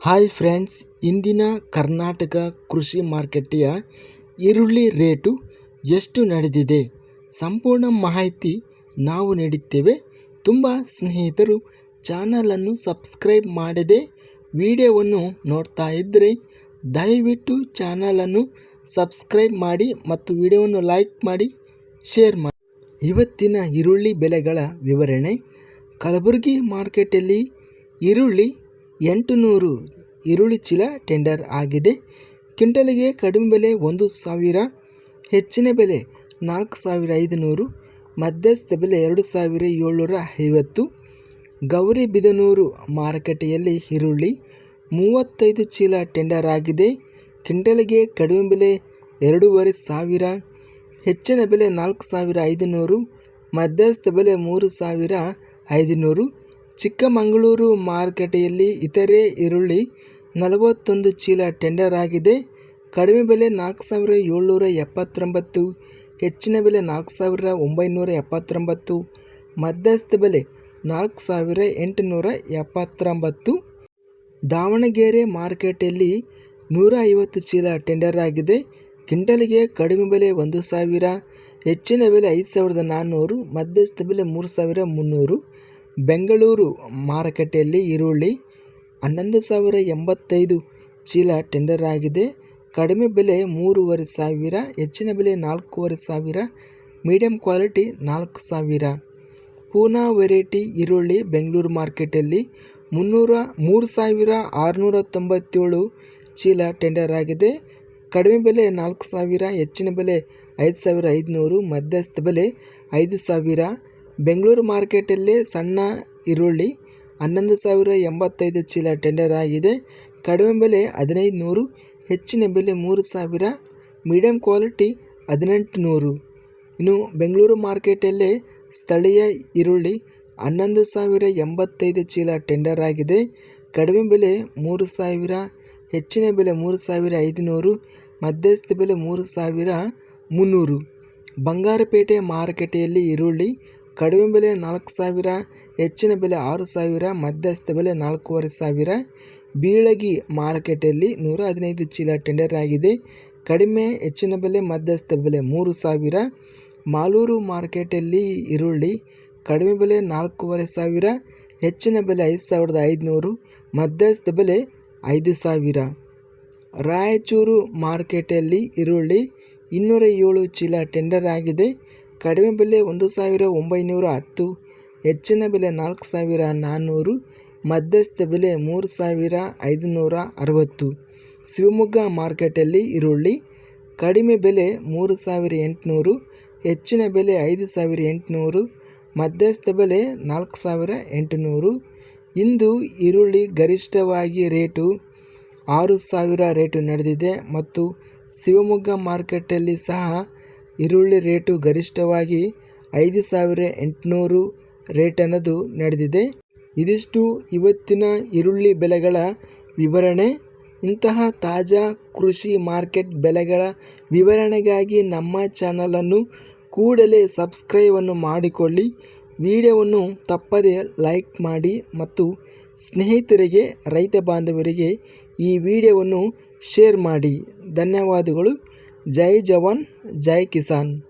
Hi friends, ಇಂದಿನ ಕರ್ನಾಟಕ ಕೃಷಿ ಮಾರುಕಟ್ಟೆಯ ಈರುಳ್ಳಿ ರೇಟು ಎಷ್ಟು ನಡೆದಿದೆ? ಸಂಪೂರ್ಣ ಮಾಹಿತಿ ನಾವು ನೀಡುತ್ತೇವೆ ತುಂಬ ಸ್ನೇಹಿತರು ಚಾನಲನ್ನು ಸಬ್ಸ್ಕ್ರೈಬ್ ಮಾಡದೆ ವಿಡಿಯೋವನ್ನು ನೋಡ್ತಾ ಇದ್ದರೆ ದಯವಿಟ್ಟು ಚಾನಲನ್ನು ಸಬ್ಸ್ಕ್ರೈಬ್ ಮಾಡಿ ಮತ್ತು ವಿಡಿಯೋವನ್ನು ಲೈಕ್ ಮಾಡಿ, ಶೇರ್ ಮಾಡಿ. ಇವತ್ತಿನ ಈರುಳ್ಳಿ ಬೆಲೆಗಳ ವಿವರಣೆ. ಕಲಬುರಗಿ ಮಾರ್ಕೆಟಲ್ಲಿ ಈರುಳ್ಳಿ ಎಂಟು ನೂರು ಈರುಳ್ಳಿ ಚೀಲ ಟೆಂಡರ್ ಆಗಿದೆ. ಕ್ವಿಂಟಲಿಗೆ ಕಡಿಮೆ ಬೆಲೆ ಒಂದು ಸಾವಿರ, ಹೆಚ್ಚಿನ ಬೆಲೆ ನಾಲ್ಕು ಸಾವಿರ ಐದುನೂರು, ಮಧ್ಯಸ್ಥ ಬೆಲೆ ಎರಡು ಸಾವಿರ ಏಳ್ನೂರ ಐವತ್ತು. ಗೌರಿಬಿದನೂರು ಮಾರುಕಟ್ಟೆಯಲ್ಲಿ ಈರುಳ್ಳಿ ಮೂವತ್ತೈದು ಚೀಲ ಟೆಂಡರ್ ಆಗಿದೆ. ಕ್ವಿಂಟಲಿಗೆ ಕಡಿಮೆ ಬೆಲೆ ಎರಡೂವರೆ ಸಾವಿರ, ಹೆಚ್ಚಿನ ಬೆಲೆ ನಾಲ್ಕು ಸಾವಿರ ಐದುನೂರು, ಮಧ್ಯಸ್ಥ ಬೆಲೆ ಮೂರು ಸಾವಿರ ಐದುನೂರು. ಚಿಕ್ಕಮಗಳೂರು ಮಾರುಕಟ್ಟೆಯಲ್ಲಿ ಇತರೆ ಈರುಳ್ಳಿ ನಲವತ್ತೊಂದು ಚೀಲ ಟೆಂಡರ್ ಆಗಿದೆ. ಕಡಿಮೆ ಬೆಲೆ ನಾಲ್ಕು ಸಾವಿರ ಏಳ್ನೂರ ಎಪ್ಪತ್ತೊಂಬತ್ತು, ಹೆಚ್ಚಿನ ಬೆಲೆ ನಾಲ್ಕು ಸಾವಿರ ಒಂಬೈನೂರ ಎಪ್ಪತ್ತೊಂಬತ್ತು, ಮಧ್ಯಸ್ಥ ಬೆಲೆ ನಾಲ್ಕು ಸಾವಿರ ಎಂಟುನೂರ ಎಪ್ಪತ್ತೊಂಬತ್ತು. ದಾವಣಗೆರೆ ಮಾರುಕಟ್ಟೆಯಲ್ಲಿ ನೂರ ಐವತ್ತು ಚೀಲ ಟೆಂಡರ್ ಆಗಿದೆ. ಕ್ವಿಂಟಲ್ಗೆ ಕಡಿಮೆ ಬೆಲೆ ಒಂದು ಸಾವಿರ, ಹೆಚ್ಚಿನ ಬೆಲೆ ಐದು ಸಾವಿರದ ನಾನ್ನೂರು, ಮಧ್ಯಸ್ಥ ಬೆಲೆ ಮೂರು ಸಾವಿರ ಮುನ್ನೂರು. ಬೆಂಗಳೂರು ಮಾರುಕಟ್ಟೆಯಲ್ಲಿ ಈರುಳ್ಳಿ ಹನ್ನೊಂದು ಸಾವಿರ ಎಂಬತ್ತೈದು ಚೀಲ ಟೆಂಡರ್ ಆಗಿದೆ. ಕಡಿಮೆ ಬೆಲೆ ಮೂರುವರೆ ಸಾವಿರ, ಹೆಚ್ಚಿನ ಬೆಲೆ ನಾಲ್ಕೂವರೆ ಸಾವಿರ ಮೀಡಿಯಂ ಕ್ವಾಲಿಟಿ ನಾಲ್ಕು ಸಾವಿರ. ಪೂನಾ ವೆರೈಟಿ ಈರುಳ್ಳಿ ಬೆಂಗಳೂರು ಮಾರ್ಕೆಟಲ್ಲಿ ಮುನ್ನೂರ ಮೂರು ಸಾವಿರ ಆರುನೂರ ತೊಂಬತ್ತೇಳು ಚೀಲ ಟೆಂಡರ್ ಆಗಿದೆ. ಕಡಿಮೆ ಬೆಲೆ ನಾಲ್ಕು ಸಾವಿರ, ಹೆಚ್ಚಿನ ಬೆಲೆ ಐದು ಸಾವಿರ ಐದುನೂರು, ಮಧ್ಯಸ್ಥ ಬೆಲೆ ಐದು ಸಾವಿರ. ಬೆಂಗಳೂರು ಮಾರ್ಕೆಟಲ್ಲಿ ಸಣ್ಣ ಈರುಳ್ಳಿ ಹನ್ನೊಂದು ಸಾವಿರ ಎಂಬತ್ತೈದು ಚೀಲ ಟೆಂಡರ್ ಆಗಿದೆ. ಕಡಿಮೆ ಬೆಲೆ ಹದಿನೈದು ನೂರು ಹೆಚ್ಚಿನ ಬೆಲೆ ಮೂರು ಸಾವಿರ, ಮೀಡಿಯಂ ಕ್ವಾಲಿಟಿ ಹದಿನೆಂಟು ನೂರು ಇನ್ನು ಬೆಂಗಳೂರು ಮಾರ್ಕೆಟಲ್ಲೇ ಸ್ಥಳೀಯ ಈರುಳ್ಳಿ ಹನ್ನೊಂದು ಸಾವಿರ ಎಂಬತ್ತೈದು ಚೀಲ ಟೆಂಡರ್ ಆಗಿದೆ. ಕಡಿಮೆ ಬೆಲೆ ಮೂರು ಸಾವಿರ, ಹೆಚ್ಚಿನ ಬೆಲೆ ಮೂರು ಸಾವಿರ ಐದುನೂರು, ಮಧ್ಯಸ್ಥ ಬೆಲೆ ಮೂರು ಸಾವಿರ ಮುನ್ನೂರು. ಬಂಗಾರಪೇಟೆ ಮಾರುಕಟ್ಟೆಯಲ್ಲಿ ಈರುಳ್ಳಿ ಕಡಿಮೆ ಬೆಲೆ ನಾಲ್ಕು ಸಾವಿರ, ಹೆಚ್ಚಿನ ಬೆಲೆ ಆರು ಸಾವಿರ, ಮಧ್ಯಸ್ಥ ಬೆಲೆ ನಾಲ್ಕೂವರೆ ಸಾವಿರ. ಬೀಳಗಿ ಮಾರುಕಟ್ಟೆಯಲ್ಲಿ ನೂರ ಹದಿನೈದು ಚೀಲ ಟೆಂಡರ್ ಆಗಿದೆ. ಕಡಿಮೆ, ಹೆಚ್ಚಿನ ಬೆಲೆ, ಮಧ್ಯಸ್ಥ ಬೆಲೆ ಮೂರು ಸಾವಿರ. ಮಾಲೂರು ಮಾರ್ಕೆಟಲ್ಲಿ ಈರುಳ್ಳಿ ಕಡಿಮೆ ಬೆಲೆ ನಾಲ್ಕೂವರೆ ಸಾವಿರ, ಹೆಚ್ಚಿನ ಬೆಲೆ ಐದು ಸಾವಿರದ ಐದುನೂರು, ಮಧ್ಯಸ್ಥ ಬೆಲೆ ಐದು ಸಾವಿರ. ರಾಯಚೂರು ಮಾರ್ಕೆಟಲ್ಲಿ ಈರುಳ್ಳಿ ಇನ್ನೂರ ಏಳು ಚೀಲ ಟೆಂಡರ್ ಆಗಿದೆ. ಕಡಿಮೆ ಬೆಲೆ ಒಂದು ಸಾವಿರ ಒಂಬೈನೂರ ಹತ್ತು, ಹೆಚ್ಚಿನ ಬೆಲೆ ನಾಲ್ಕು ಸಾವಿರ ನಾನ್ನೂರು ಮಧ್ಯಸ್ಥ ಬೆಲೆ ಮೂರು ಸಾವಿರ ಐದುನೂರ ಅರವತ್ತು. ಶಿವಮೊಗ್ಗ ಮಾರ್ಕೆಟಲ್ಲಿ ಈರುಳ್ಳಿ ಕಡಿಮೆ ಬೆಲೆ ಮೂರು ಸಾವಿರ ಎಂಟುನೂರು, ಹೆಚ್ಚಿನ ಬೆಲೆ ಐದು ಸಾವಿರ ಎಂಟುನೂರು, ಮಧ್ಯಸ್ಥ ಬೆಲೆ ನಾಲ್ಕು ಸಾವಿರ ಎಂಟುನೂರು. ಇಂದು ಈರುಳ್ಳಿ ಗರಿಷ್ಠವಾಗಿ ರೇಟು ಆರು ಸಾವಿರ ರೇಟು ನಡೆದಿದೆ ಮತ್ತು ಶಿವಮೊಗ್ಗ ಮಾರ್ಕೆಟಲ್ಲಿ ಸಹ ಈರುಳ್ಳಿ ರೇಟು ಗರಿಷ್ಠವಾಗಿ ಐದು ಸಾವಿರ ಎಂಟುನೂರು ರೇಟ್ ಅನ್ನೋದು ನಡೆದಿದೆ. ಇದಿಷ್ಟು ಇವತ್ತಿನ ಈರುಳ್ಳಿ ಬೆಲೆಗಳ ವಿವರಣೆ. ಇಂತಹ ತಾಜಾ ಕೃಷಿ ಮಾರ್ಕೆಟ್ ಬೆಲೆಗಳ ವಿವರಣೆಗಾಗಿ ನಮ್ಮ ಚಾನಲನ್ನು ಕೂಡಲೇ ಸಬ್ಸ್ಕ್ರೈಬನ್ನು ಮಾಡಿಕೊಳ್ಳಿ. ವಿಡಿಯೋವನ್ನು ತಪ್ಪದೇ ಲೈಕ್ ಮಾಡಿ ಮತ್ತು ಸ್ನೇಹಿತರಿಗೆ, ರೈತ ಬಾಂಧವರಿಗೆ ಈ ವಿಡಿಯೋವನ್ನು ಶೇರ್ ಮಾಡಿ. ಧನ್ಯವಾದಗಳು. जय जवान जय किसान।